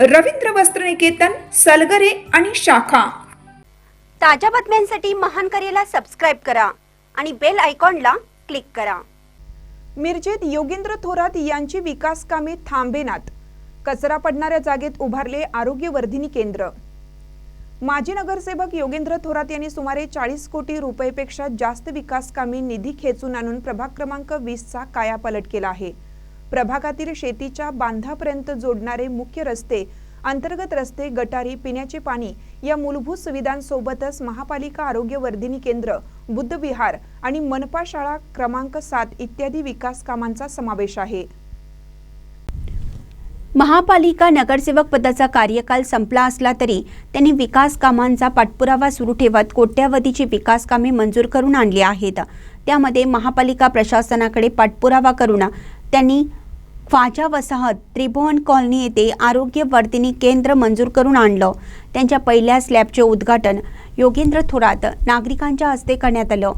रवींद्र वस्त्रनिकेतन सलगरे आणि शाखा. ताज्या बातम्यांसाठी महान करेला सबस्क्राईब करा आणि बेल आयकॉनला क्लिक करा. मिरजेत योगेंद्र थोरात यांची विकास कामे थांबेनात. कचरा पडणाऱ्या जागेत उभारले आरोग्यवर्धिनी केंद्र. माजी नगरसेवक योगेंद्र थोरात यांनी सुमारे चाळीस कोटी रुपयेपेक्षा जास्त विकास कामे निधी खेचून आणून प्रभाग क्रमांक वीसचा कायापालट केला आहे. प्रभागातील शेतीच्या बांधापर्यंत जोडणारे मुख्य रस्ते अंतर्गत रस्ते गटारी पिण्याचे पाणी या मूलभूत सुविधांसोबतच महापालिका आरोग्य वर्धिनी केंद्र बुद्धविहार आणि मनपा शाळा क्रमांक सात इत्यादी विकास कामांचा समावेश आहे. महापालिका नगरसेवक पदाचा कार्यकाल संपला असला तरी त्यांनी विकास कामांचा पाठपुरावा सुरू ठेवत कोट्यावधीची विकास कामे मंजूर करून आणली आहेत. त्यामध्ये महापालिका प्रशासनाकडे पाठपुरावा करून त्यांनी ख्वाजा वसाहत त्रिभुवन कॉलनी येथे आरोग्य वर्धिनी केंद्र मंजूर करून आणलं. त्यांच्या पहिल्या स्लॅबचे उद्घाटन योगेंद्र थोरात नागरिकांच्या हस्ते करण्यात आलं.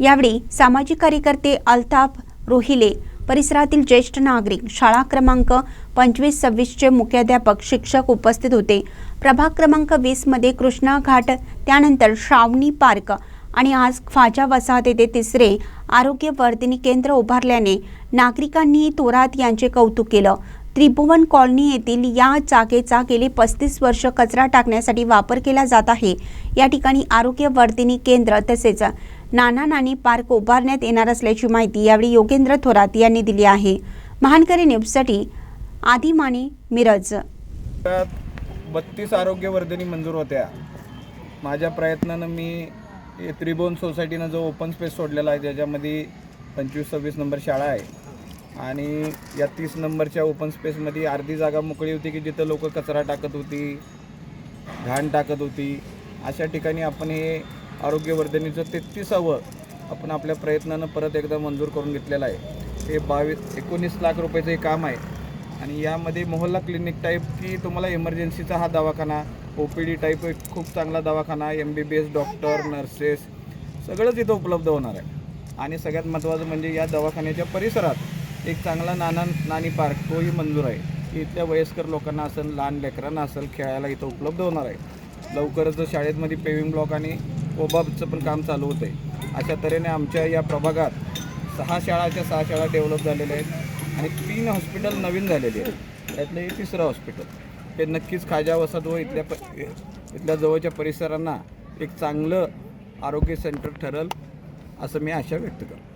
यावेळी सामाजिक कार्यकर्ते अल्ताफ रोहिले परिसरातील ज्येष्ठ नागरिक शाळा क्रमांक पंचवीस सव्वीसचे मुख्याध्यापक शिक्षक उपस्थित होते. प्रभाग क्रमांक वीसमध्ये कृष्णा घाट त्यानंतर श्रावणी पार्क आणि आज फाच्या वसाहत येथे तिसरे आरोग्यवर्धिनी केंद्र उभारल्याने नागरिकांनी थोरात यांचे कौतुक केलं. त्रिभुवन कॉलनी येथील या जागेचा गेली पस्तीस वर्ष कचरा टाकण्यासाठी वापर केला जात आहे. या ठिकाणी आरोग्यवर्धिनी केंद्र तसेच नाना नानी पार्क उभारण्यात येणार असल्याची माहिती यावेळी योगेंद्र थोरात यांनी दिली आहे. महानकरी न्यूजसाठी आदिमानी मिरज. बत्तीस आरोग्यवर्धिनी मंजूर होत्या. माझ्या प्रयत्नानं मी त्रिभुवन सोसायटीनं जो ओपन स्पेस सोडलेला आहे त्याच्यामध्ये पंचवीस सव्वीस नंबर शाळा आहे. आणि या तीस नंबरच्या ओपन स्पेसमध्ये अर्धी जागा मोकळी होती की जिथं लोक कचरा टाकत होती घाण टाकत होती. अशा ठिकाणी आपण हे आरोग्यवर्धनीचं तेहतीसावं आपण आपल्या प्रयत्नानं परत एकदा मंजूर करून घेतलेलं आहे. हे बावीस एकोणीस लाख रुपयाचं हे काम आहे. आणि यामध्ये मोहल्ला क्लिनिक टाईप की तुम्हाला इमर्जन्सीचा हा दवाखाना ओ पी डी टाईप एक खूप चांगला दवाखाना M B B S doctor nurses सगळंच इथं उपलब्ध होणार आहे. आणि सगळ्यात महत्त्वाचं म्हणजे या दवाखान्याच्या परिसरात एक चांगला नाना नानी पार्क तोही मंजूर आहे. की इथल्या वयस्कर लोकांना असेल लहान लेकरांना असेल खेळायला इथं उपलब्ध होणार आहे. लवकरच शाळेमध्ये पेविंग ब्लॉक आणि ओबाबचं पण काम चालू होतं आहे अशा तऱ्हेने आमच्या या प्रभागात सहा शाळाच्या सहा शाळा डेव्हलप झालेल्या आहेत. आणि तीन हॉस्पिटल नवीन झालेली आहेत. त्यातलं हे तिसरं हॉस्पिटल. हे नक्कीच खाजा वसाहत व इथल्या प इथल्या जवळच्या परिसरांना एक चांगलं आरोग्य सेंटर ठरेल असं मी आशा व्यक्त करतो.